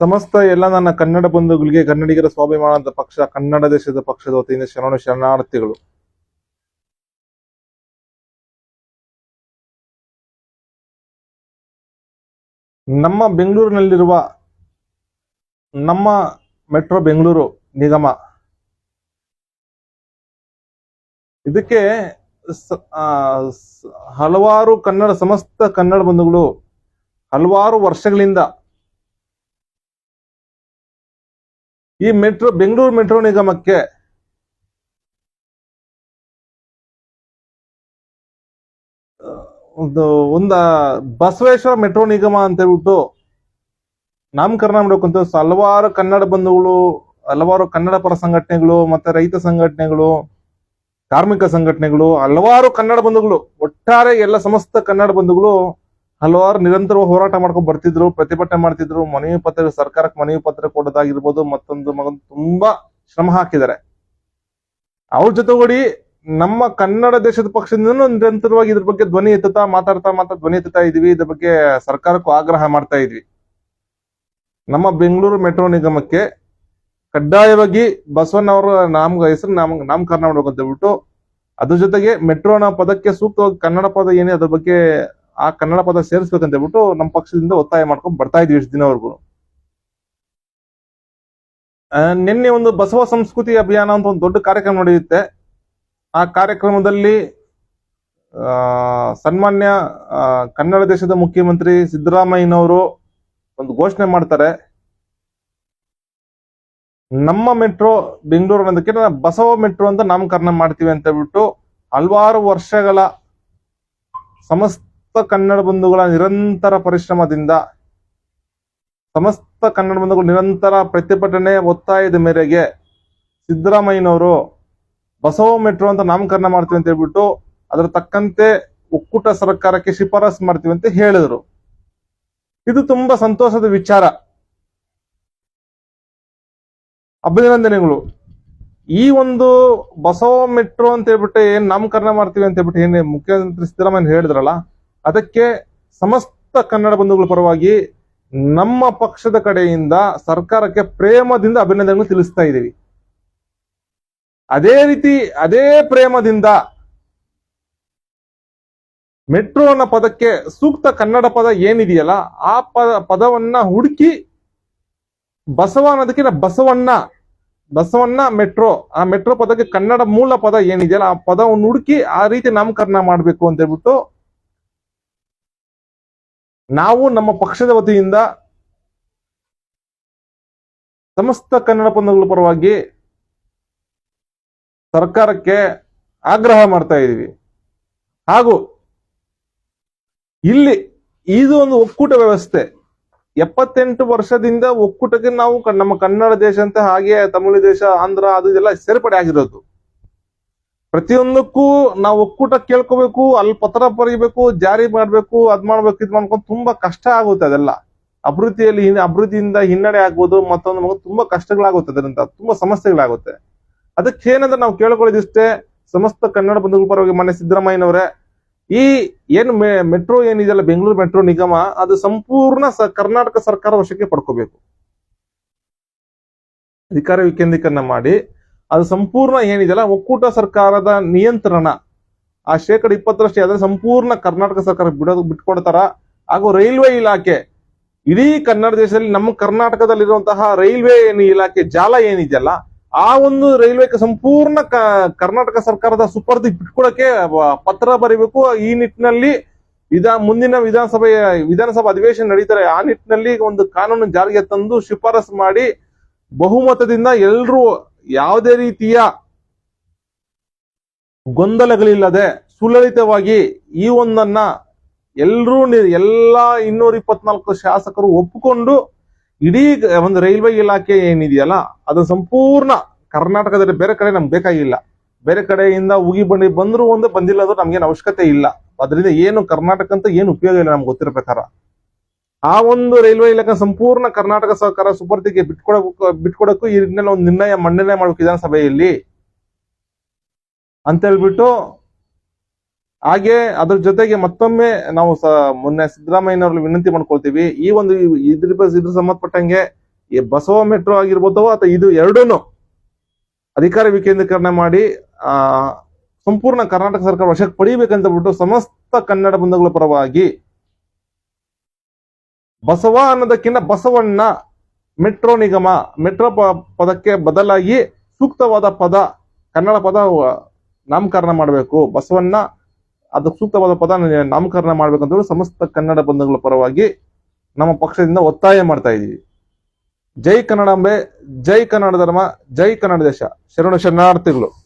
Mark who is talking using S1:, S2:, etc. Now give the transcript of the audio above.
S1: ಸಮಸ್ತ ಎಲ್ಲ ನನ್ನ ಕನ್ನಡ ಬಂಧುಗಳಿಗೆ, ಕನ್ನಡಿಗರ ಸ್ವಾಭಿಮಾನದ ಪಕ್ಷ, ಕನ್ನಡ ದೇಶದ ಪಕ್ಷದ ವತಿಯಿಂದ ಶರಣು ಶರಣಾರ್ಥಿಗಳು. ನಮ್ಮ ಬೆಂಗಳೂರಿನಲ್ಲಿರುವ ನಮ್ಮ ಮೆಟ್ರೋ ಬೆಂಗಳೂರು ನಿಗಮ. ಇದಕ್ಕೆ ಹಲವಾರು ಕನ್ನಡ, ಸಮಸ್ತ ಕನ್ನಡ ಬಂಧುಗಳು ಹಲವಾರು ವರ್ಷಗಳಿಂದ ಈ ಮೆಟ್ರೋ, ಬೆಂಗಳೂರು ಮೆಟ್ರೋ ನಿಗಮಕ್ಕೆ ಒಂದು, ಒಂದ ಬಸವೇಶ್ವರ ಮೆಟ್ರೋ ನಿಗಮ ಅಂತ ಹೇಳ್ಬಿಟ್ಟು ನಾಮಕರಣ ಮಾಡಬೇಕಂತ ಹಲವಾರು ಕನ್ನಡ ಬಂಧುಗಳು, ಹಲವಾರು ಕನ್ನಡ ಪರ ಸಂಘಟನೆಗಳು, ಮತ್ತೆ ರೈತ ಸಂಘಟನೆಗಳು, ಕಾರ್ಮಿಕ ಸಂಘಟನೆಗಳು, ಹಲವಾರು ಕನ್ನಡ ಬಂಧುಗಳು, ಒಟ್ಟಾರೆ ಎಲ್ಲ ಸಮಸ್ತ ಕನ್ನಡ ಬಂಧುಗಳು ಹಲವಾರು ನಿರಂತರ ಹೋರಾಟ ಮಾಡ್ಕೊಂಡು ಬರ್ತಿದ್ರು, ಪ್ರತಿಭಟನೆ ಮಾಡ್ತಿದ್ರು, ಮನವಿ ಪತ್ರ, ಸರ್ಕಾರಕ್ಕೆ ಮನವಿ ಪತ್ರ ಕೊಡೋದಾಗಿರ್ಬೋದು, ಮತ್ತೊಂದು ಮಗನ್ ತುಂಬಾ ಶ್ರಮ ಹಾಕಿದ್ದಾರೆ. ಅವ್ರ ಜೊತೆಗೂಡಿ ನಮ್ಮ ಕನ್ನಡ ದೇಶದ ಪಕ್ಷದಿಂದ ನಿರಂತರವಾಗಿ ಇದ್ರ ಬಗ್ಗೆ ಧ್ವನಿ ಎತ್ತುತ್ತಾ ಮಾತಾಡ್ತಾ ಮಾತಾ ಧ್ವನಿ ಎತ್ತುತ್ತಾ ಇದೀವಿ, ಇದ್ರ ಬಗ್ಗೆ ಸರ್ಕಾರಕ್ಕೂ ಆಗ್ರಹ ಮಾಡ್ತಾ ಇದ್ವಿ. ನಮ್ಮ ಬೆಂಗಳೂರು ಮೆಟ್ರೋ ನಿಗಮಕ್ಕೆ ಕಡ್ಡಾಯವಾಗಿ ಬಸವಣ್ಣ ಅವರ ನಾಮ, ಹೆಸರು ನಾಮ, ನಾಮಕರಣ ಮಾಡ್ಬೇಕು ಅಂತ ಹೇಳ್ಬಿಟ್ಟು, ಅದ್ರ ಜೊತೆಗೆ ಮೆಟ್ರೋನ ಪದಕ್ಕೆ ಸೂಕ್ತವಾಗಿ ಕನ್ನಡ ಪದ ಏನೇ ಅದ್ರ ಬಗ್ಗೆ ಆ ಕನ್ನಡ ಪದ ಸೇರಿಸ್ಬೇಕಂತ ಹೇಳ್ಬಿಟ್ಟು ನಮ್ಮ ಪಕ್ಷದಿಂದ ಒತ್ತಾಯ ಮಾಡ್ಕೊಂಡು ಬರ್ತಾ ಇದ್ವಿ ಇಷ್ಟು ದಿನವರೆಗೂ. ನಿನ್ನೆ ಒಂದು ಬಸವ ಸಂಸ್ಕೃತಿ ಅಭಿಯಾನ ಅಂತ ಒಂದು ದೊಡ್ಡ ಕಾರ್ಯಕ್ರಮ ನಡೆಯುತ್ತೆ. ಆ ಕಾರ್ಯಕ್ರಮದಲ್ಲಿ ಸನ್ಮಾನ್ಯ ಕನ್ನಡ ದೇಶದ ಮುಖ್ಯಮಂತ್ರಿ ಸಿದ್ದರಾಮಯ್ಯನವರು ಒಂದು ಘೋಷಣೆ ಮಾಡ್ತಾರೆ. ನಮ್ಮ ಮೆಟ್ರೋ ಬೆಂಗಳೂರು ಅನ್ನೋದಕ್ಕೆ ಬಸವ ಮೆಟ್ರೋ ಅಂತ ನಾಮಕರಣ ಮಾಡ್ತೀವಿ ಅಂತ ಹೇಳ್ಬಿಟ್ಟು ಹಲವಾರು ವರ್ಷಗಳ ಸಮಸ್ತ ಕನ್ನಡ ಬಂಧುಗಳ ನಿರಂತರ ಪರಿಶ್ರಮದಿಂದ, ಸಮಸ್ತ ಕನ್ನಡ ಬಂಧುಗಳು ನಿರಂತರ ಪ್ರತಿಭಟನೆ ಒತ್ತಾಯದ ಮೇರೆಗೆ ಸಿದ್ದರಾಮಯ್ಯನವರು ಬಸವ ಮೆಟ್ರೋ ಅಂತ ನಾಮಕರಣ ಮಾಡ್ತೀವಿ ಅಂತ ಹೇಳ್ಬಿಟ್ಟು ಅದರ ತಕ್ಕಂತೆ ಒಕ್ಕೂಟ ಸರ್ಕಾರಕ್ಕೆ ಶಿಫಾರಸ್ ಮಾಡ್ತೀವಿ ಅಂತ ಹೇಳಿದ್ರು. ಇದು ತುಂಬಾ ಸಂತೋಷದ ವಿಚಾರ. ಅಭಿನಂದನೆಗಳು. ಈ ಒಂದು ಬಸವ ಮೆಟ್ರೋ ಅಂತ ಹೇಳ್ಬಿಟ್ಟು ಏನ್ ನಾಮಕರಣ ಮಾಡ್ತೀವಿ ಅಂತ ಹೇಳ್ಬಿಟ್ಟು ಏನೇ ಮುಖ್ಯಮಂತ್ರಿ ಸಿದ್ದರಾಮಯ್ಯ ಹೇಳಿದ್ರಲ್ಲ ಅದಕ್ಕೆ ಸಮಸ್ತ ಕನ್ನಡ ಬಂಧುಗಳ ಪರವಾಗಿ ನಮ್ಮ ಪಕ್ಷದ ಕಡೆಯಿಂದ ಸರ್ಕಾರಕ್ಕೆ ಪ್ರೇಮದಿಂದ ಅಭಿನಂದನೆಗಳು ತಿಳಿಸ್ತಾ ಇದ್ದೀವಿ. ಅದೇ ರೀತಿ, ಅದೇ ಪ್ರೇಮದಿಂದ ಮೆಟ್ರೋ ಅನ್ನೋ ಪದಕ್ಕೆ ಸೂಕ್ತ ಕನ್ನಡ ಪದ ಏನಿದೆಯಲ್ಲ, ಆ ಪದ ಪದವನ್ನ ಹುಡುಕಿ ಬಸವ ಅನ್ನೋದಕ್ಕಿಂತ ಬಸವಣ್ಣ ಬಸವಣ್ಣ ಮೆಟ್ರೋ, ಆ ಮೆಟ್ರೋ ಪದಕ್ಕೆ ಕನ್ನಡ ಮೂಲ ಪದ ಏನಿದೆಯಲ್ಲ, ಆ ಪದವನ್ನು ಹುಡುಕಿ ಆ ರೀತಿ ನಾಮಕರಣ ಮಾಡಬೇಕು ಅಂತ ಹೇಳ್ಬಿಟ್ಟು ನಾವು ನಮ್ಮ ಪಕ್ಷದ ವತಿಯಿಂದ ಸಮಸ್ತ ಕನ್ನಡ ಪಂದಗಳ ಪರವಾಗಿ ಸರ್ಕಾರಕ್ಕೆ ಆಗ್ರಹ ಮಾಡ್ತಾ ಇದ್ದೀವಿ. ಹಾಗೂ ಇಲ್ಲಿ ಇದು ಒಂದು ಒಕ್ಕೂಟ ವ್ಯವಸ್ಥೆ. ಎಪ್ಪತ್ತೆಂಟು ವರ್ಷದಿಂದ ಒಕ್ಕೂಟಕ್ಕೆ ನಾವು ನಮ್ಮ ಕನ್ನಡ ದೇಶ ಅಂತ ಹಾಗೆ ತಮಿಳು ದೇಶ, ಆಂಧ್ರ, ಅದು ಇದೆಲ್ಲ ಸೇರ್ಪಡೆ ಆಗಿರೋದು. ಪ್ರತಿಯೊಂದಕ್ಕೂ ನಾವು ಒಕ್ಕೂಟ ಕೇಳ್ಕೋಬೇಕು, ಅಲ್ಲಿ ಪತ್ರ ಬರೀಬೇಕು, ಜಾರಿ ಮಾಡ್ಬೇಕು, ಅದ್ ಮಾಡ್ಬೇಕು, ಇದ್ ಮಾಡ್ಕೊಂಡು ತುಂಬಾ ಕಷ್ಟ ಆಗುತ್ತೆ ಅದೆಲ್ಲ. ಅಭಿವೃದ್ಧಿಯಲ್ಲಿ ಅಭಿವೃದ್ಧಿಯಿಂದ ಹಿನ್ನಡೆ ಆಗ್ಬೋದು, ಮತ್ತೊಂದು ಮಗು ತುಂಬಾ ಕಷ್ಟಗಳಾಗುತ್ತೆ ಅದರಿಂದ, ತುಂಬಾ ಸಮಸ್ಯೆಗಳಾಗುತ್ತೆ. ಅದಕ್ಕೆ ಏನಂದ್ರೆ ನಾವು ಕೇಳ್ಕೊಳ್ಳೋದಿಷ್ಟೇ, ಸಮಸ್ತ ಕನ್ನಡ ಬಂಧುಗಳ ಪರವಾಗಿ ಮನೆ ಸಿದ್ದರಾಮಯ್ಯನವರೇ, ಈ ಏನ್ ಮೆಟ್ರೋ ಏನಿದೆಯಲ್ಲ, ಬೆಂಗಳೂರು ಮೆಟ್ರೋ ನಿಗಮ, ಅದು ಸಂಪೂರ್ಣ ಕರ್ನಾಟಕ ಸರ್ಕಾರ ವಶಕ್ಕೆ ಪಡ್ಕೋಬೇಕು. ಅಧಿಕಾರ ವಿಕೇಂದ್ರೀಕರಣ ಮಾಡಿ ಅದು ಸಂಪೂರ್ಣ ಏನಿದೆಯಲ್ಲ, ಒಕ್ಕೂಟ ಸರ್ಕಾರದ ನಿಯಂತ್ರಣ. ಆ ಶೇಕಡ ಇಪ್ಪತ್ತರಷ್ಟು ಆದರೆ ಸಂಪೂರ್ಣ ಕರ್ನಾಟಕ ಸರ್ಕಾರ ಬಿಡೋದು ಬಿಟ್ಕೊಡ್ತಾರ ಹಾಗೂ ರೈಲ್ವೆ ಇಲಾಖೆ. ಇಡೀ ಕನ್ನಡ ದೇಶದಲ್ಲಿ ನಮ್ಮ ಕರ್ನಾಟಕದಲ್ಲಿರುವಂತಹ ರೈಲ್ವೆ ಏನು ಇಲಾಖೆ ಜಾಲ ಏನಿದೆಯಲ್ಲ, ಆ ಒಂದು ರೈಲ್ವೆ ಸಂಪೂರ್ಣ ಕರ್ನಾಟಕ ಸರ್ಕಾರದ ಸುಪರ್ದಿ ಬಿಟ್ಕೊಡಕ್ಕೆ ಪತ್ರ ಬರೀಬೇಕು. ಈ ನಿಟ್ಟಿನಲ್ಲಿ ವಿಧ, ಮುಂದಿನ ವಿಧಾನಸಭೆಯ, ವಿಧಾನಸಭಾ ಅಧಿವೇಶನ ನಡೀತಾರೆ. ಆ ನಿಟ್ಟಿನಲ್ಲಿ ಒಂದು ಕಾನೂನು ಜಾರಿಗೆ ತಂದು ಶಿಫಾರಸು ಮಾಡಿ ಬಹುಮತದಿಂದ ಎಲ್ಲರೂ ಯಾವುದೇ ರೀತಿಯ ಗೊಂದಲಗಳಿಲ್ಲದೆ ಸುಲಲಿತವಾಗಿ ಈ ಒಂದನ್ನ ಎಲ್ಲರೂ ಎಲ್ಲಾ ಇನ್ನೂರ ಇಪ್ಪತ್ನಾಲ್ಕು ಶಾಸಕರು ಒಪ್ಪಿಕೊಂಡು ಇಡೀ ಒಂದು ರೈಲ್ವೆ ಇಲಾಖೆ ಏನಿದೆಯಲ್ಲ, ಅದು ಸಂಪೂರ್ಣ ಕರ್ನಾಟಕದಲ್ಲಿ ಬೇರೆ ಕಡೆ ನಮ್ಗೆ ಬೇಕಾಗಿಲ್ಲ. ಬೇರೆ ಕಡೆಯಿಂದ ಉಗಿ ಬಂಡಿ ಬಂದ್ರು ಒಂದು ಬಂದಿಲ್ಲ ಅಂದ್ರೆ ನಮ್ಗೇನು ಅವಶ್ಯಕತೆ ಇಲ್ಲ. ಅದರಿಂದ ಏನು ಕರ್ನಾಟಕ ಅಂತ ಏನು ಉಪಯೋಗ ಇಲ್ಲ ನಮ್ಗೆ ಗೊತ್ತಿರೋ ಪ್ರಕಾರ ಆ ಒಂದು ರೈಲ್ವೆ ಇಲಾಖೆ ಸಂಪೂರ್ಣ ಕರ್ನಾಟಕ ಸರ್ಕಾರ ಸುಪರ್ದಿಗೆ ಬಿಟ್ಕೊಡ ಬಿಟ್ಕೊಡಕ್ಕೂ ಈ ನಿಟ್ಟಿನಲ್ಲಿ ಒಂದು ನಿರ್ಣಯ ಮಂಡನೆ ಮಾಡಬೇಕು ವಿಧಾನಸಭೆಯಲ್ಲಿ. ಅಂತ ಹೇಳ್ಬಿಟ್ಟು ಹಾಗೆ ಅದ್ರ ಜೊತೆಗೆ ಮತ್ತೊಮ್ಮೆ ನಾವು ಸ ಮೊನ್ನೆ ಸಿದ್ದರಾಮಯ್ಯನವ್ರಲ್ಲಿ ವಿನಂತಿ ಮಾಡ್ಕೊಳ್ತೀವಿ. ಈ ಒಂದು ಇದ್ರ ಇದ್ರ ಸಂಬಂಧಪಟ್ಟಂಗೆ ಬಸವ ಮೆಟ್ರೋ ಆಗಿರ್ಬೋದು ಅಥವಾ ಇದು ಎರಡೂನು ಅಧಿಕಾರ ವಿಕೇಂದ್ರೀಕರಣ ಮಾಡಿ, ಆ, ಸಂಪೂರ್ಣ ಕರ್ನಾಟಕ ಸರ್ಕಾರ ವಶಕ್ಕೆ ಪಡಿಬೇಕಂತ ಬಿಟ್ಟು ಸಮಸ್ತ ಕನ್ನಡ ಬಂಧುಗಳ ಪರವಾಗಿ ಬಸವ ಅನ್ನೋದಕ್ಕಿಂತ ಬಸವಣ್ಣ ಮೆಟ್ರೋ ನಿಗಮ, ಮೆಟ್ರೋ ಪದಕ್ಕೆ ಬದಲಾಗಿ ಸೂಕ್ತವಾದ ಪದ, ಕನ್ನಡ ಪದ ನಾಮಕರಣ ಮಾಡಬೇಕು. ಬಸವಣ್ಣ ಅದಕ್ಕೆ ಸೂಕ್ತವಾದ ಪದ ನಾಮಕರಣ ಮಾಡ್ಬೇಕಂತ ಸಮಸ್ತ ಕನ್ನಡ ಬಂಧುಗಳ ಪರವಾಗಿ ನಮ್ಮ ಪಕ್ಷದಿಂದ ಒತ್ತಾಯ ಮಾಡ್ತಾ ಇದ್ದೀವಿ. ಜೈ ಕನ್ನಡಾಂಬೆ ಜೈ ಕನ್ನಡ ಧರ್ಮ, ಜೈ ಕನ್ನಡ ದೇಶ. ಶರಣ ಶರಣಾರ್ಥಿಗಳು.